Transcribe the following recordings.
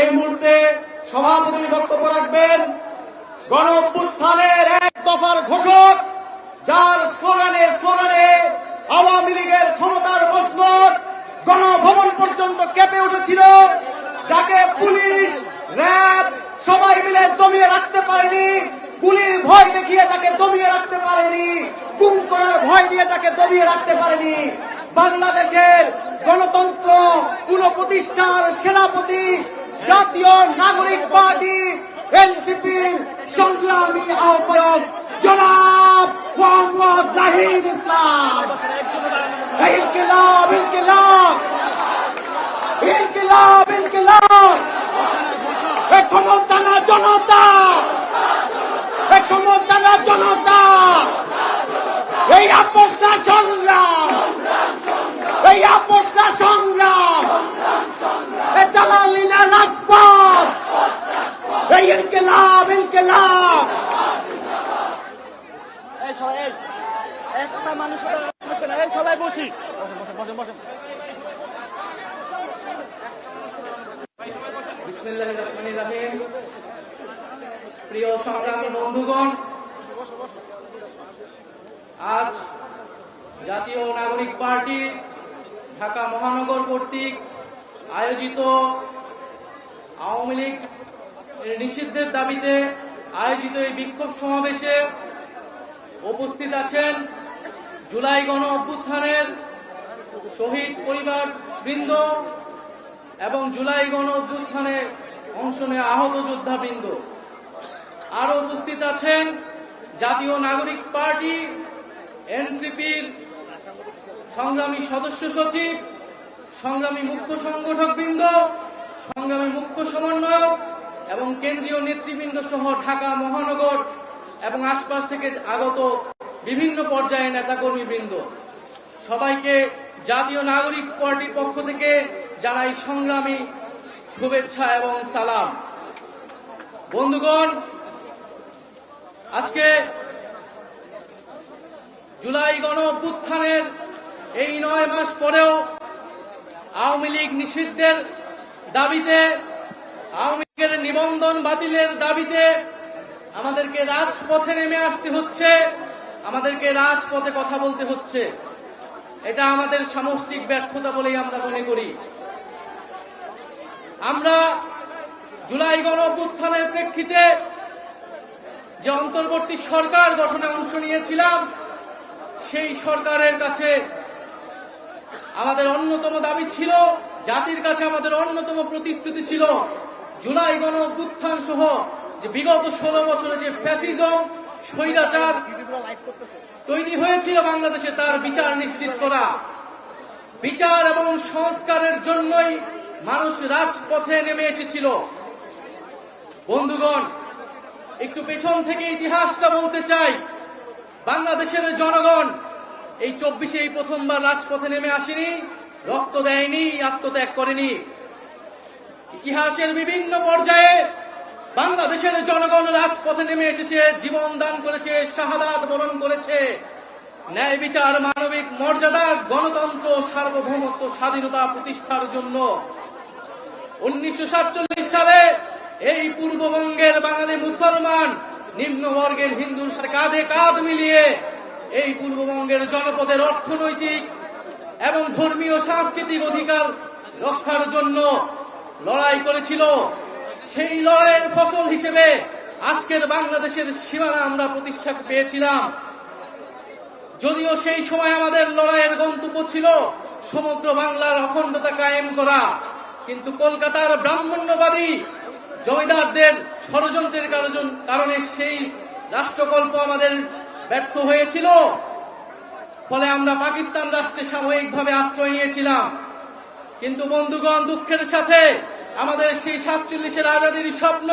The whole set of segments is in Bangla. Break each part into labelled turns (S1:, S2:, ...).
S1: এই মুহূর্তে সভাপতি বক্তব্য রাখবেন গণ অভ্যুত্থানের এক দফার ঘোষক, যার স্লোগানে স্লোগানে আওয়ামী লীগের ক্ষমতার মসনদ গণভবন পর্যন্ত কেঁপে উঠেছিল, যাকে পুলিশ, র্যাব সবাই মিলে দমিয়ে রাখতে পারেনি। গুলির ভয় দেখিয়ে তাকে দমিয়ে রাখতে পারেনি। গুম করার ভয় দিয়ে তাকে দমিয়ে রাখতে পারেনি। বাংলাদেশের গণতন্ত্র পুনঃপ্রতিষ্ঠার সেনাপতি জাতীয় নাগরিক পার্টি এনসিপির সংগ্রামী আহ্বায়ক জনাব মোহাম্মদ জাহিদ ইসলাম। ইনকিলাব ইনকিলাব ইনকিলাব ইনকিলাব। ক্ষমতা না জনতা ক্ষমতা না জনতা। এই আপোষ না সংগ্রাম, এই আপোষ না সংগ্রাম দালালি না রাজপথ এই ইনকিলাব ইনকিলাব
S2: এই সবাই এই একটা মানুষ এই, সবাই বসি। বসেন বসেন
S3: প্রিয় বন্ধুগণ, আজ জাতীয় নাগরিক পার্টি ঢাকা মহানগর কর্তৃক আয়োজিত আওয়ামী লীগ নিষিদ্ধের দাবিতে আয়োজিত এই বিক্ষোভ সমাবেশে উপস্থিত আছেন জুলাই গণ অভ্যুত্থানের শহীদ পরিবার বৃন্দ এবং জুলাই গণ অভ্যুত্থানে অংশ নেওয়া আহত যোদ্ধাবৃন্দ আরও উপস্থিত আছেন জাতীয় নাগরিক পার্টি, এনসিপির সংগ্রামী সদস্য সচিব, সংগ্রামী মুখ্য সংগঠক বৃন্দ, সংগ্রামী মুখ্য সমন্বয়ক এবং কেন্দ্রীয় নেতৃবৃন্দ সহ ঢাকা মহানগর এবং আশপাশ থেকে আগত বিভিন্ন পর্যায়ে নেতাকর্মী বৃন্দ সবাইকে জাতীয় নাগরিক পার্টির পক্ষ থেকে জানাই সংগ্রামী শুভেচ্ছা এবং সালাম। বন্ধুগণ, আজকে জুলাই গণ অভ্যুত্থানের এই নয় মাস পরেও আওয়ামী লীগ নিষিদ্ধের দাবিতে, আওয়ামী লীগের নিবন্ধন বাতিলের দাবিতে আমাদেরকে রাজপথে নেমে আসতে হচ্ছে। আমাদেরকে রাজপথে কথা বলতে হচ্ছে। এটা আমাদের সামষ্টিক ব্যর্থতা বলেই আমরা মনে করি। আমরা জুলাই গণ অভ্যুত্থানের প্রেক্ষিতে যে অন্তর্বর্তী সরকার গঠনে অংশ নিয়েছিলাম, সেই সরকারের কাছে আমাদের অন্যতম দাবি ছিল, জাতির কাছে আমাদের অন্যতম প্রতিশ্রুতি ছিল, জুলাই গণ অভ্যুত্থান সহ যে বিগত ষোলো বছরে যে ফ্যাসিজম স্বৈরাচার তৈরি হয়েছিল বাংলাদেশে, তার বিচার নিশ্চিত করা। বিচার এবং সংস্কারের জন্যই মানুষ রাজপথে নেমে এসেছিল। বন্ধুগণ, একটু পেছন থেকে ইতিহাসটা বলতে চাই। বাংলাদেশের জনগণ এই চব্বিশে এই প্রথমবার রাজপথে নেমে আসেনি, রক্ত দেয়নি, আত্মত্যাগ করেনি। ইতিহাসের বিভিন্ন পর্যায়ে বাংলাদেশের জনগণ রাজপথে নেমে এসেছে, জীবন দান করেছে, শাহাদাত বরণ করেছে। ন্যায় বিচার, মানবিক মর্যাদা, গণতন্ত্র, সার্বভৌমত্ব, স্বাধীনতা প্রতিষ্ঠার জন্য। উনিশশো সাতচল্লিশ সালে এই পূর্ববঙ্গের বাঙালি মুসলমান নিম্নবর্গের হিন্দুর সাথে কাঁধে কাঁধ মিলিয়ে এই পূর্ববঙ্গের জনপদের অর্থনৈতিক এবং ধর্মীয় সাংস্কৃতিক অধিকার রক্ষার জন্য লড়াই করেছিল। সেই লড়াইয়ের ফসল হিসেবে আজকের বাংলাদেশের সীমানা আমরা প্রতিষ্ঠা পেয়েছিলাম। যদিও সেই সময় আমাদের লড়াইয়ের গন্তব্য ছিল সমগ্র বাংলার অখণ্ডতা কায়েম করা, কিন্তু কলকাতার ব্রাহ্মণ্যবাদী জমিদারদের ষড়যন্ত্রের কারণ- সেই রাষ্ট্রকল্প আমাদের ব্যর্থ হয়েছিল। ফলে আমরা পাকিস্তান রাষ্ট্রে সাময়িকভাবে আশ্রয় নিয়েছিলাম। কিন্তু বন্ধুগণ, দুঃখের সাথে আমাদের সেই সাতচল্লিশের আজাদির স্বপ্ন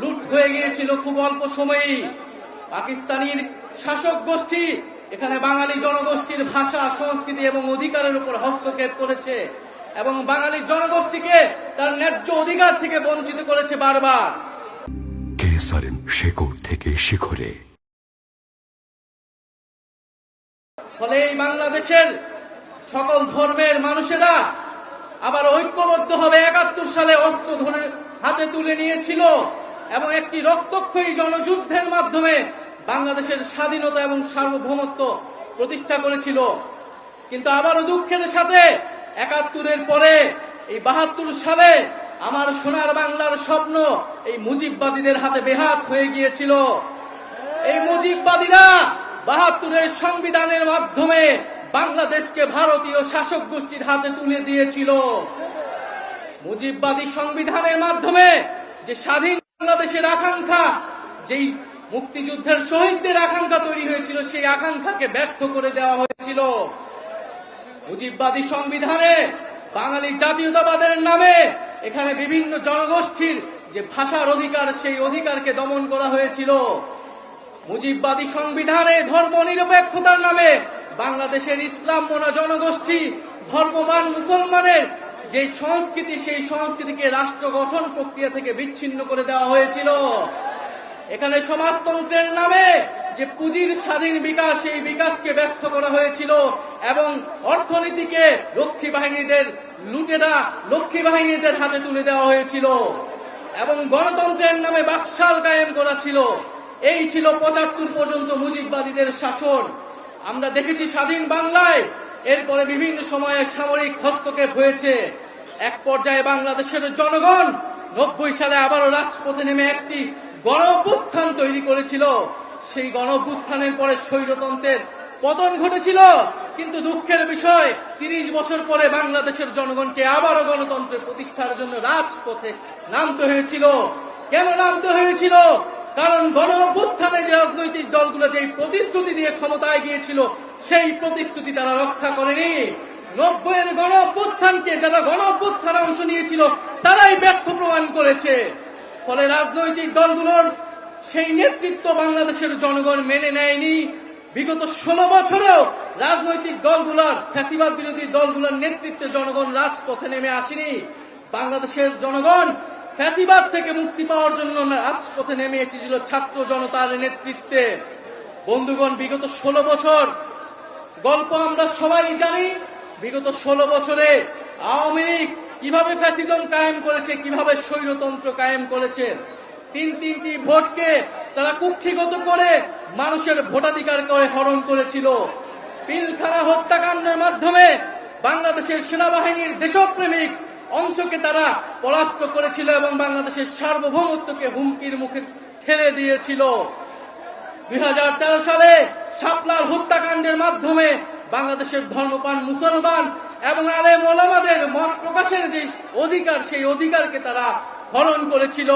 S3: লুট হয়ে গিয়েছিল খুব অল্প সময়েই। পাকিস্তানির শাসক গোষ্ঠী এখানে বাঙালি জনগোষ্ঠীর ভাষা সংস্কৃতি এবং অধিকারের উপর হস্তক্ষেপ করেছে এবং বাঙালি জনগোষ্ঠীকে তার ন্যায্য অধিকার থেকে বঞ্চিত করেছে বারবার।
S4: কেসারেন শেকড় থেকে শিখরে।
S3: ফলে এই বাংলাদেশের সকল ধর্মের মানুষেরা আবার ঐক্যবদ্ধ হবে একাত্তর সালে অস্ত্র ধরে হাতে তুলে নিয়েছিল এবং একটি রক্তক্ষয়ী জনযুদ্ধের মাধ্যমে বাংলাদেশের স্বাধীনতা এবং সার্বভৌমত্ব প্রতিষ্ঠা করেছিল। কিন্তু আবারও দুঃখের সাথে একাত্তরের পরে, এই বাহাত্তর সালে আমার সোনার বাংলার স্বপ্ন এই মুজিববাদীদের হাতে বেহাত হয়ে গিয়েছিল। এই মুজিববাদীরা বাহাত্তরের সংবিধানের মাধ্যমে বাংলাদেশকে ভারতীয় শাসক গোষ্ঠীর হাতে তুলে দিয়েছিল। মুজিববাদী সংবিধানের মাধ্যমে যে স্বাধীন বাংলাদেশের আকাঙ্ক্ষা, যেই মুক্তিযুদ্ধের শহীদদের আকাঙ্ক্ষা তৈরি হয়েছিল, সেই আকাঙ্ক্ষাকে ব্যর্থ করে দেওয়া হয়েছিল। মুজিববাদী সংবিধানে বাঙালি জাতীয়তাবাদের নামে এখানে বিভিন্ন জনগোষ্ঠীর যে ভাষার অধিকার, সেই অধিকারকে দমন করা হয়েছিল। মুজিববাদী সংবিধানে ধর্ম নিরপেক্ষতার নামে বাংলাদেশের ইসলাম মোনা জনগোষ্ঠী ধর্মবান মুসলমানের যে সংস্কৃতি, সেই সংস্কৃতিকে রাষ্ট্র গঠন প্রক্রিয়া থেকে বিচ্ছিন্ন করে দেওয়া হয়েছিল। এখানে সমাজতন্ত্রের নামে যে পুঁজির স্বাধীন বিকাশ, সেই বিকাশকে ব্যর্থ করা হয়েছিল এবং অর্থনীতিকে লক্ষ্মী বাহিনীদের লুটেরা লক্ষ্মী বাহিনীদের হাতে তুলে দেওয়া হয়েছিল এবং গণতন্ত্রের নামে বাকশাল কায়েম করা ছিল। এই ছিল পঁচাত্তর পর্যন্ত মুজিববাদীদের শাসন। আমরা দেখেছি স্বাধীন বাংলায় এরপরে বিভিন্ন সময়ে সামরিক হস্তক্ষেপ হয়েছে। এক পর্যায়ে বাংলাদেশের জনগণ নব্বই সালে আবারও রাজপথে নেমে একটি গণ অভ্যুত্থান তৈরি করেছিল। সেই গণ অভ্যুত্থানের পরে স্বৈরতন্ত্রের পতন ঘটেছিল। কিন্তু দুঃখের বিষয়, তিরিশ বছর পরে বাংলাদেশের জনগণকে আবারও গণতন্ত্রের প্রতিষ্ঠার জন্য রাজপথে নামতে হয়েছিল। কেন নামতে হয়েছিল? কারণ গণ যে রাজনৈতিক দলগুলো যে প্রতিশ্রুতি দিয়ে ক্ষমতায় গিয়েছিল, সেই প্রতিশ্রুতি তারা রক্ষা করেনি। নব্বইয়ের গণ অভ্যুত্থানকে যারা গণ অভ্যুত্থানে অংশ নিয়েছিল, তারাই ব্যর্থ প্রমাণ করেছে। ফলে রাজনৈতিক দলগুলোর সেই নেতৃত্ব বাংলাদেশের জনগণ মেনে নেয়নি। বিগত ষোলো বছরেও রাজনৈতিক দলগুলোর, ফ্যাসিবাদ বিরোধী দলগুলোর নেতৃত্বে জনগণ রাজপথে নেমে আসেনি। বাংলাদেশের জনগণ ফ্যাসিবাদ থেকে মুক্তি পাওয়ার জন্য রাজপথে নেমে এসেছিল ছাত্র জনতার নেতৃত্বে। বন্ধুগণ, বিগত ষোলো বছর গল্প আমরা সবাই জানি, বিগত ষোলো বছরে আওয়ামী লীগ কীভাবে ফ্যাসিজম কায়েম করেছে, কীভাবে স্বৈরতন্ত্র কায়েম করেছে, তিন তিনটি ভোটকে তারা কুক্ষিগত করে মানুষের ভোটাধিকার করে হরণ করেছিল। পিলখানা হত্যাকাণ্ডের মাধ্যমে বাংলাদেশের সেনাবাহিনীর দেশপ্রেমিক অংশকে তারা পরাস্ত করেছিল এবং বাংলাদেশের সার্বভৌমত্বকে হুমকির মুখে ঠেলে দিয়েছিল। দুই সালে শাপলার হত্যাকাণ্ডের মাধ্যমে বাংলাদেশের ধর্মপান মুসলমান এবং আলেম ওলামাদের মত প্রকাশের যে অধিকার, সেই অধিকারকে তারা হরণ করেছিল।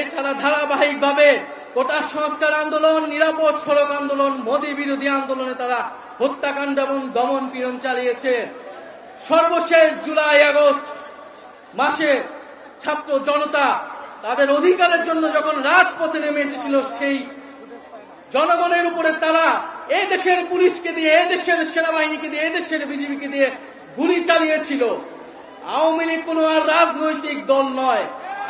S3: এছাড়া ধারাবাহিকভাবে কোটা সংস্কার আন্দোলন, নিরাপদ সড়ক আন্দোলন, মোদী বিরোধী আন্দোলনে তারা হত্যাকাণ্ড এবং দমন পীড়ন চালিয়েছে। সর্বশেষ জুলাই আগস্ট মাসে ছাত্র জনতা তাদের অধিকারের জন্য যখন রাজপথে নেমে এসেছিল, সেই জনগণের উপরে তারা এই দেশের পুলিশকে দিয়ে এই দেশের সেনাবাহিনীকে দিয়ে এই দেশের বিজেপিকে দিয়ে গুলি চালিয়েছিল। আওয়ামী লীগ কোনো আর রাজনৈতিক দল নয়।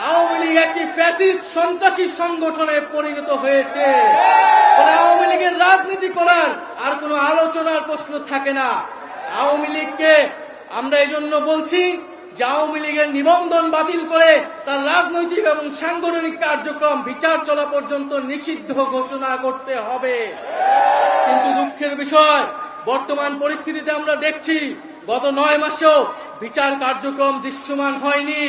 S3: আওয়ামী লীগ একটি ফ্যাসিস্ট সন্ত্রাসী সংগঠনে পরিণত হয়েছে। আওয়ামী লীগের রাজনীতি করার আর কোনো আলোচনার প্রশ্ন থাকে না। আওয়ামী লীগকে আমরা এই জন্য বলছি আওয়ামী লীগের নিবন্ধন বাতিল করে তার রাজনৈতিক এবং সাংগঠনিক কার্যক্রম, বিচার চলা পর্যন্ত নিষিদ্ধ ঘোষণা করতে হবে। কিন্তু দুঃখের বিষয়, বর্তমান পরিস্থিতিতে আমরা দেখছি, গত নয় মাসেও বিচার কার্যক্রম দৃশ্যমান হয়নি।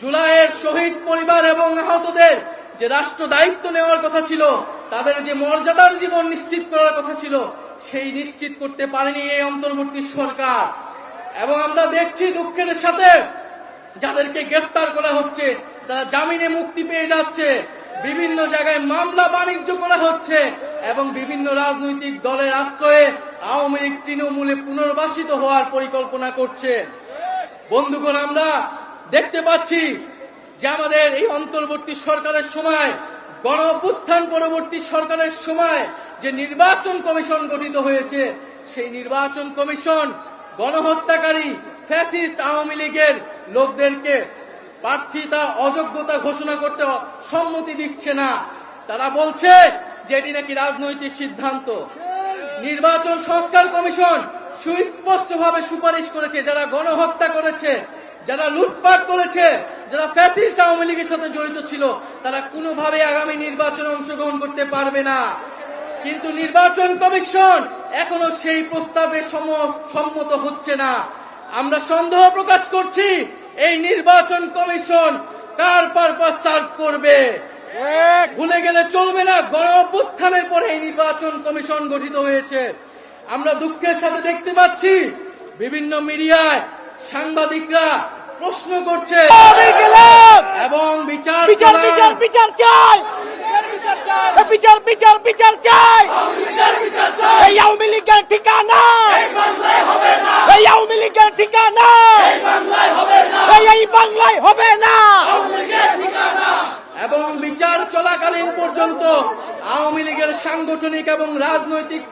S3: জুলাইয়ের শহীদ পরিবার এবং আহতদের যে রাষ্ট্র দায়িত্ব নেওয়ার কথা ছিল, তাদের যে মর্যাদার জীবন নিশ্চিত করার কথা ছিল, সেই নিশ্চিত করতে পারেনি এই অন্তর্বর্তী সরকার। এবং আমরা দেখছি দুঃখের সাথে যাদেরকে গ্রেফতার করা হচ্ছে, তারা জামিনে মুক্তি পেয়ে যাচ্ছে। বিভিন্ন জায়গায় মামলা বাণিজ্য করা হচ্ছে এবং বিভিন্ন রাজনৈতিক দলের আশ্রয়ে আওয়ামী লীগ তৃণমূলে পুনর্বাসিত হওয়ার পরিকল্পনা করছে। বন্ধুগণ, আমরা দেখতে পাচ্ছি যে আমাদের এই অন্তর্বর্তী সরকারের সময় গণ অভ্যুত্থান পরবর্তী সরকারের সময় যে নির্বাচন কমিশন গঠিত হয়েছে, সেই নির্বাচন কমিশন গণহত্যাকারী ফ্যাসিস্ট আওয়ামী লীগের লোকদেরকে প্রার্থিতা অযোগ্যতা ঘোষণা করতে সম্মতি দিচ্ছে না। তারা বলছে যে এটি নাকি রাজনৈতিক সিদ্ধান্ত। নির্বাচন সংস্কার কমিশন সুস্পষ্টভাবে সুপারিশ করেছে, যারা গণহত্যা করেছে, যারা লুটপাট করেছে, যারা ফ্যাসিস্ট আওয়ামী লীগের সাথে জড়িত ছিল, তারা কোনোভাবে আগামী নির্বাচনে অংশগ্রহণ করতে পারবে না। কিন্তু নির্বাচন কমিশন এখনও সেই প্রস্তাবে সম- সম্মত হচ্ছে না। আমরা সন্দেহ প্রকাশ করছি এই নির্বাচন কমিশন কার পারপাস সার্ভ করবে? ভুলে গেলে চলবে না গণ পরে এই নির্বাচন কমিশন গঠিত হয়েছে। আমরা দুঃখের সাথে দেখতে পাচ্ছি বিভিন্ন মিডিয়ায় সাংবাদিকরা প্রশ্ন করছে। এবং বিচার
S1: বিচার বিচার চাই। বিচার। বিচার বিচার চাই। এই আওয়ামী লীগের ঠিকানা। এই আওয়ামী লীগের ঠিকানা। এই এই বাংলায় হবে না।
S3: এবং বিচার চলাকালীন পর্যন্ত আওয়ামী লীগের সাংগঠনিক এবং রাজনৈতিক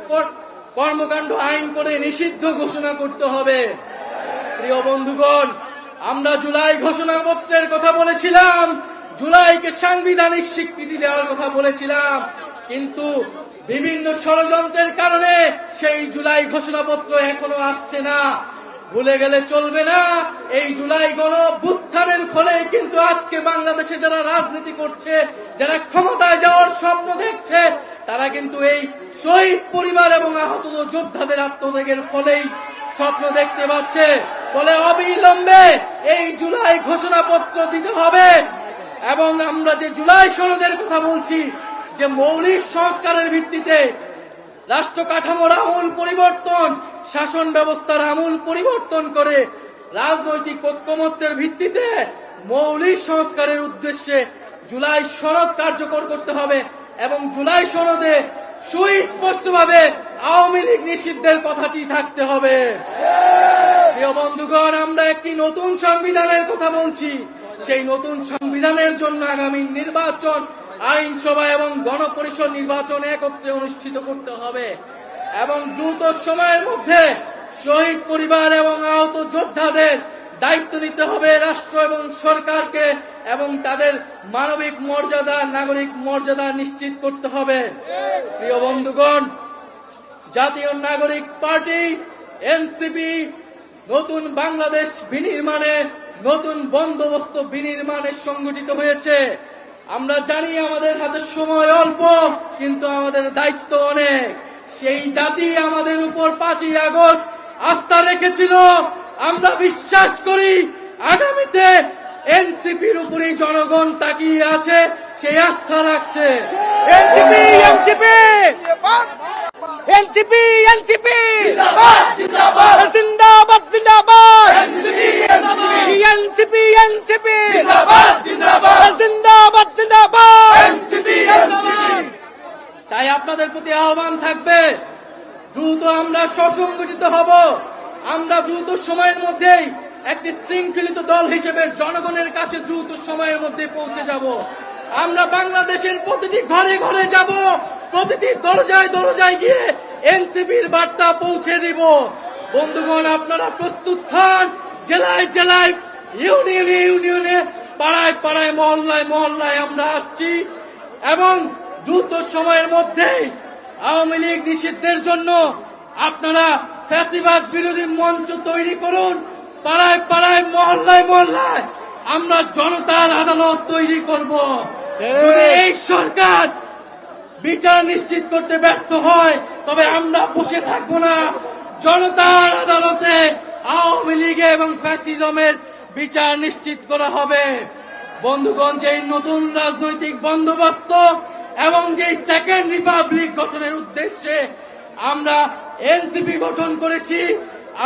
S3: কর্মকাণ্ড আইন করে নিষিদ্ধ ঘোষণা করতে হবে। প্রিয় বন্ধুগণ আমরা জুলাই ঘোষণাপত্রের কথা বলেছিলাম। জুলাইকে সাংবিধানিক স্বীকৃতি দেওয়ার কথা বলেছিলাম, কিন্তু বিভিন্ন ষড়যন্ত্রের কারণে সেই জুলাই ঘোষণাপত্র এখনও আসছে না। ভুলে গেলে চলবে না। এই জুলাই গণ অভ্যুত্থানের ফলে কিন্তু আজকে বাংলাদেশে যারা রাজনীতি করছে, যারা ক্ষমতায় যাওয়ার স্বপ্ন দেখছে, তারা কিন্তু এই শহীদ পরিবার এবং আহত যোদ্ধাদের আত্মত্যাগের ফলেই স্বপ্ন দেখতে পাচ্ছে। ফলে অবিলম্বে এই জুলাই ঘোষণাপত্র দিতে হবে। এবং আমরা যে জুলাই সনদের কথা বলছি, যে মৌলিক সংস্কারের ভিত্তিতে রাষ্ট্র কাঠামোর আমূল পরিবর্তন, শাসন ব্যবস্থার আমূল পরিবর্তন করে রাজনৈতিক ঐক্যমত্যের ভিত্তিতে মৌলিক সংস্কারের উদ্দেশ্যে জুলাই সনদ কার্যকর করতে হবে এবং জুলাই সনদে সুস্পষ্টভাবে আওয়ামী লীগ নিষিদ্ধের কথাটি থাকতে হবে। প্রিয় বন্ধুগণ, আমরা একটি নতুন সংবিধানের কথা বলছি। সেই নতুন সংবিধানের জন্য আগামী নির্বাচন, আইনসভা এবং গণপরিষদ নির্বাচন একত্রে অনুষ্ঠিত করতে হবে। এবং দ্রুত সময়ের মধ্যে শহীদ পরিবার এবং আহত যোদ্ধাদের দায়িত্ব নিতে হবে রাষ্ট্র এবং সরকারকে এবং তাদের মানবিক মর্যাদা, নাগরিক মর্যাদা নিশ্চিত করতে হবে। প্রিয় বন্ধুগণ, জাতীয় নাগরিক পার্টি, এনসিপি, নতুন বাংলাদেশ বিনির্মাণে নতুন বন্দোবস্ত বিনির্মাণে সংগঠিত হয়েছে। আমরা জানি আমাদের হাতে সময় অল্প কিন্তু আমাদের দায়িত্ব অনেক। সেই জাতি আমাদের উপর পাঁচই আগস্ট আস্থা রেখেছিল। আমরা বিশ্বাস করি আগামীতে এনসিপির উপরেই জনগণ তাকিয়ে আছে সেই আস্থা রাখছে।
S1: এনসিপি এনসিপি এনসিপি এনসিপি জিন্দাবাদ জিন্দাবাদ জিন্দাবাদ
S3: তাই আপনাদের প্রতি আহ্বান থাকবে দ্রুত আমরা সসংগঠিত হব। আমরা দ্রুত সময়ের মধ্যেই একটি শৃঙ্খলিত দল হিসেবে জনগণের কাছে দ্রুত সময়ের মধ্যে পৌঁছে যাব। আমরা বাংলাদেশের প্রতিটি ঘরে ঘরে যাব, প্রতিটি দরজায় দরজায় গিয়ে এনসিপির বার্তা পৌঁছে দিব। বন্ধুগণ, আপনারা প্রস্তুত খান জেলায় জেলায়, ইউনিয়নে ইউনিয়নে, পাড়ায় পাড়ায়, মহল্লায় মহল্লায় আমরা আসছি এবং দ্রুত সময়ের মধ্যেই আওয়ামী লীগ নিষিদ্ধের জন্য আপনারা ফ্যাসিবাদ বিরোধী মঞ্চ তৈরি করুন পাড়ায় পাড়ায় মহল্লায় মহল্লায়। আমরা জনতার আদালত তৈরি করব। এই সরকার বিচার নিশ্চিত করতে ব্যর্থ হয় তবে আমরা বসে থাকব না। জনতার আদালতে আওয়ামী লীগে এবং ফ্যাসিজমের বিচার নিশ্চিত করা হবে। বন্ধুগণ যেই নতুন রাজনৈতিক বন্দোবস্ত এবং যেই সেকেন্ড রিপাবলিক গঠনের উদ্দেশ্যে আমরা এনসিপি গঠন করেছি,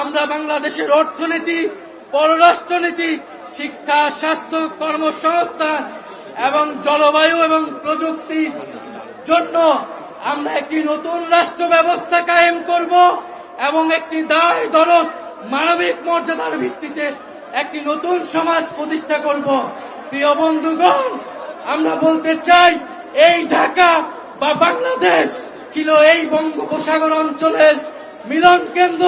S3: আমরা বাংলাদেশের অর্থনীতি, পররাষ্ট্রনীতি, শিক্ষা, স্বাস্থ্য কর্মসংস্থান এবং জলবায়ু এবং প্রযুক্তি জন্য আমরা একটি নতুন রাষ্ট্র ব্যবস্থা কায়েম করব এবং একটি দায় দরদ, মানবিক মর্যাদার ভিত্তিতে একটি নতুন সমাজ প্রতিষ্ঠা করব। প্রিয় বন্ধুগণ, আমরা বলতে চাই, এই ঢাকা বা বাংলাদেশ ছিল এই বঙ্গোপসাগর অঞ্চলের মিলন কেন্দ্র।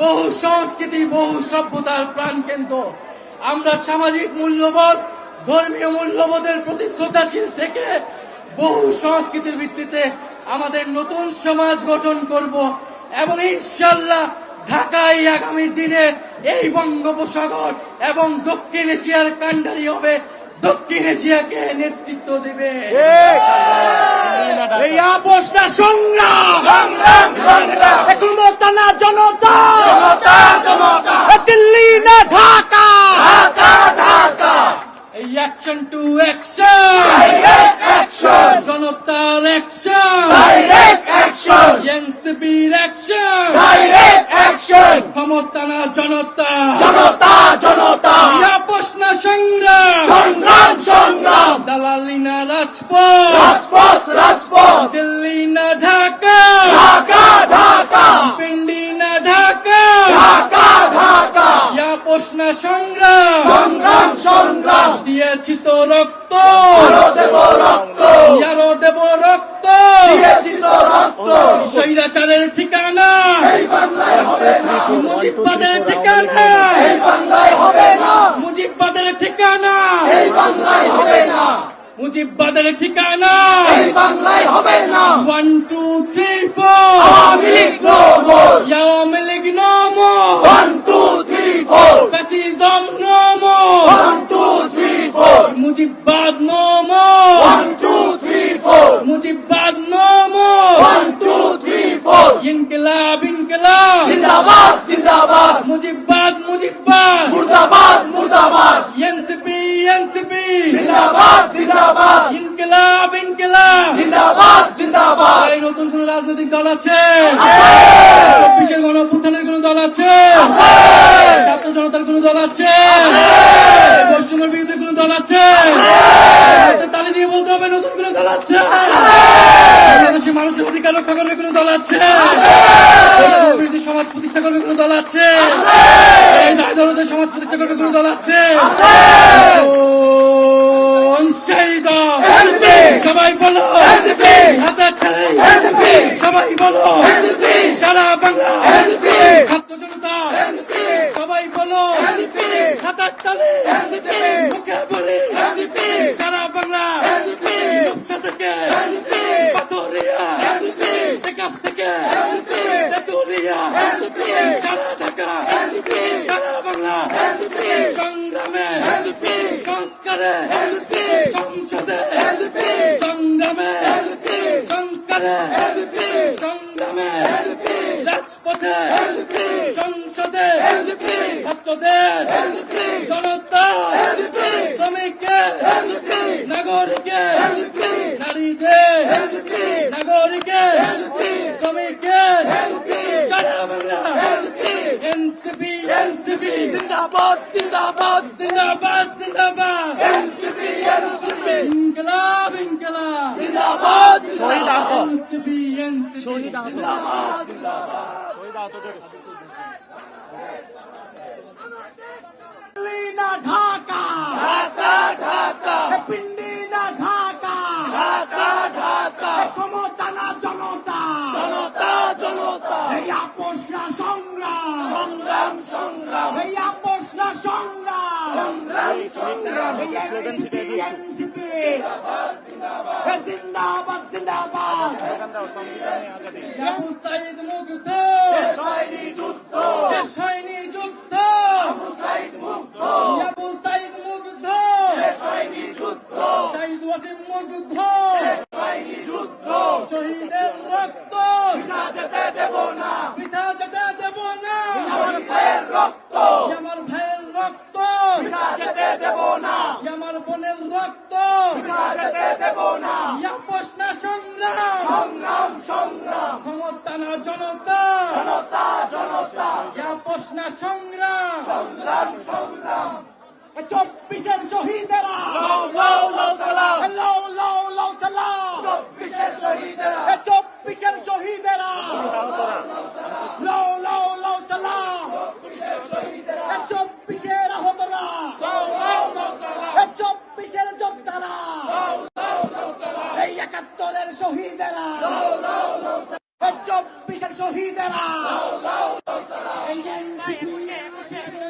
S3: বহু সংস্কৃতি, বহু সভ্যতার প্রাণ কেন্দ্র। আমরা সামাজিক মূল্যবোধ, ধর্মীয় মূল্যবোধের প্রতি শ্রদ্ধাশীল থেকে বহু সংস্কৃতির ভিত্তিতে আমাদের নতুন সমাজ গঠন করব এবং ইনশাল্লাহ ঢাকায় আগামী দিনে এই বঙ্গোপসাগর এবং দক্ষিণ এশিয়ার কান্ডারি হবে। দক্ষিণ এশিয়াকে নেতৃত্ব দেবে।
S1: এই আপোষ না সংগ্রাম সংগ্রাম। সংগ্রাম ক্ষমতা না জনতা। জনতা জনতা দিল্লি না ঢাকা। ঢাকা ঢাকা।
S3: এই অ্যাকশন টু অ্যাকশন
S1: অ্যাকশন
S3: জনতার অ্যাকশন
S1: ডাইরেক্ট অ্যাকশন
S3: এনসিপির অ্যাকশন
S1: ডাইরেক্ট অ্যাকশন
S3: ক্ষমতা না জনতা।
S1: জনতা জনতা!
S3: আপোষ না সংগ্রাম।
S1: সংগ্রাম সংগ্রাম!
S3: দালালি না রাজপথ।
S1: রাজপথ রাজপথ!
S3: দিল্লি না ঢাকা।
S1: ঢাকা ঢাকা!
S3: পিন্ডি না ঢাকা।
S1: ঢাকা ঢাকা!
S3: আপোষ না সংগ্রাম।
S1: সংগ্রাম সংগ্রাম!
S3: দিয়েছি তো রক্ত
S1: আরও দেব রক্ত
S3: আরও দেব রক্ত
S1: দিয়েছি তো রক্ত
S3: স্বৈরাচারের ঠিকানা
S1: এই বাংলায় হবে না
S3: মুজিববাদের ঠিকানা।
S1: এই বাংলায় হবে না।
S3: মুজিববাদের ঠিকানা।
S1: এই বাংলায় হবে না।
S3: মুজিববাদের ঠিকানা।
S1: এই বাংলায় হবে না।
S3: One two three four
S1: Awami League no more
S3: Awami League no more
S1: one two three four
S3: fascism no more
S1: one two three four
S3: মুজিববাদ no more
S1: one two three four
S3: মুজিববাদ no more
S1: one two three four
S3: ইনকিলাব ইনকিলাব
S1: জিন্দাবাদ
S3: মুজিববাদ মুজিববাদ।
S1: মুর্দাবাদ মুর্দাবাদ।
S3: NCP NCP.
S1: জিন্দাবাদ জিন্দাবাদ।
S3: ইনকিলাব ইনকিলাব।
S1: জিন্দাবাদ জিন্দাবাদ।
S3: এই নতুন কোন রাজনৈতিক দল আছে? চব্বিশের গণঅভ্যুত্থানের কোন দল আছে? ছাত্র জনতার কোন দল আছে? পশ্চিমের বিরুদ্ধে কোন দল আছে? তালি দিয়ে বলতে হবে নতুন কোন দল আছে? বাংলাদেশের মানুষের অধিকার রক্ষা করবে কোন দল আছে পশ্চিমের বিরুদ্ধে সমাজ প্রতিষ্ঠা করবে কোন দল আছে এই দায় দলদের সমাজ প্রতিষ্ঠা করবে কোন দল আছে সবাই বলো। সবাই বলো। সারা বাংলা। ছাত্র জনতা। সবাই বলো। হাতার তালে মুখে বলি। সারা বাংলা। থেকে পাথরিয়া। থেকে
S1: LP
S3: সারা ঢাকা সারা বাংলা সংগ্রামে সংস্কারে সংসদে সংগ্রামে সংস্কারে সংগ্রামে রাজপথে সংসদে ছাত্রদের জনতা
S1: জিন্দাবাদ জিন্দাবাদ।
S3: জিন্দাবাদ জিন্দাবাদ।
S1: NCP NCP
S3: Inqilab Inqilab.
S1: জিন্দাবাদ
S2: শহীদ আহত।
S3: NCP NCP.
S2: শহীদ আহত।
S1: জিন্দাবাদ জিন্দাবাদ।
S2: শহীদ
S1: দিল্লি না ঢাকা। ঢাকা ঢাকা। পিন্ডি না ঢাকা। ঢাকা ঢাকা। ক্ষমতা না জনতা। জনতা জনতা। এই আপোষ না সংগ্রাম। সংগ্রাম সংগ্রাম। এই সংগ্রাম জিন্দাবাদ জিন্দাবাদ
S3: আবু সাইদ মুগ্ধ
S1: হয়নি যুদ্ধ
S3: শেষ হয়নি যুদ্ধ
S1: আবু সাইদ মুগ্ধ
S3: আবু সাইদ ওয়াসিম
S1: যেতে দেব না
S3: বৃথা যেতে না
S1: আমার ভাইয়ের রক্ত
S3: আমার ভাইয়ের
S1: যেতে দেব না।
S3: আমার বোনের রক্ত।
S1: যেতে দেব না।
S3: আপোষ না সংগ্রাম।
S1: সংগ্রাম সংগ্রাম।
S3: ক্ষমতা না জনতা।
S1: জনতা জনতা।
S3: আপোষ না সংগ্রাম।
S1: সংগ্রাম সংগ্রাম। চব্বিশের শহীদেরা। চব্বিশের শহীদেরা। চব্বিশের শহীদেরা। চব্বিশের যোদ্ধারা। এই একাত্তরের শহীদেরা। চব্বিশের শহীদেরা। এই